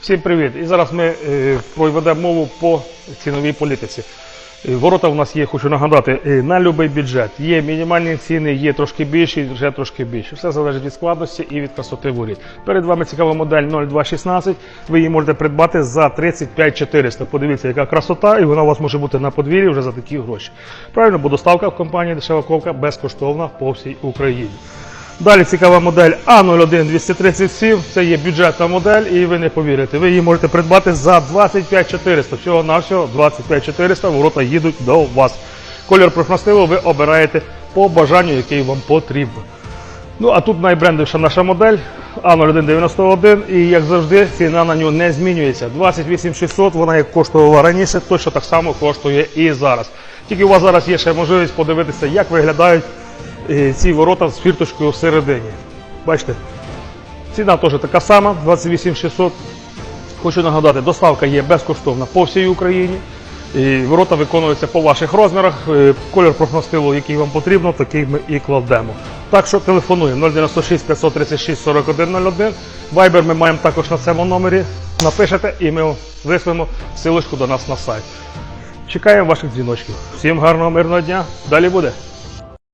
Всім привіт! І зараз ми е, проведемо мову по ціновій політиці. Е, Ворота у нас є, хочу нагадати, е, на будь-який бюджет. Є мінімальні ціни, є трошки більші, вже трошки більші. Все залежить від складності і від красоти воріт. Перед вами цікава модель 0216. Ви її можете придбати за 35 400. Подивіться, яка красота, і вона у вас може бути на подвір'ї вже за такі гроші. Правильно, бо доставка в компанії Дешева Ковка безкоштовна по всій Україні. Далі цікава модель А01237. Це є бюджетна модель, і ви не повірите. Ви її можете придбати за 25 400. Всього навсього 25 400. Ворота їдуть до вас. Колір профнастилу ви обираєте по бажанню, який вам потрібен. Ну а тут найбрендовіша наша модель А0191, і як завжди, ціна на нього не змінюється. 28 600, вона як коштувала раніше, точно так само коштує і зараз. Тільки у вас зараз є ще можливість подивитися, як виглядають ці ворота з фірточкою всередині. Бачите, ціна теж така сама, 28 600. Хочу нагадати, доставка є безкоштовна по всій Україні. І ворота виконуються по ваших розмірах. Е, Колір профнастилу, який вам потрібно, такий ми і кладемо. Так що телефонуємо 096 536 4101. Вайбер ми маємо також на цьому номері. Напишете і ми вислемо силочку до нас на сайт. Чекаємо ваших дзвіночків. Всім гарного мирного дня. Далі буде.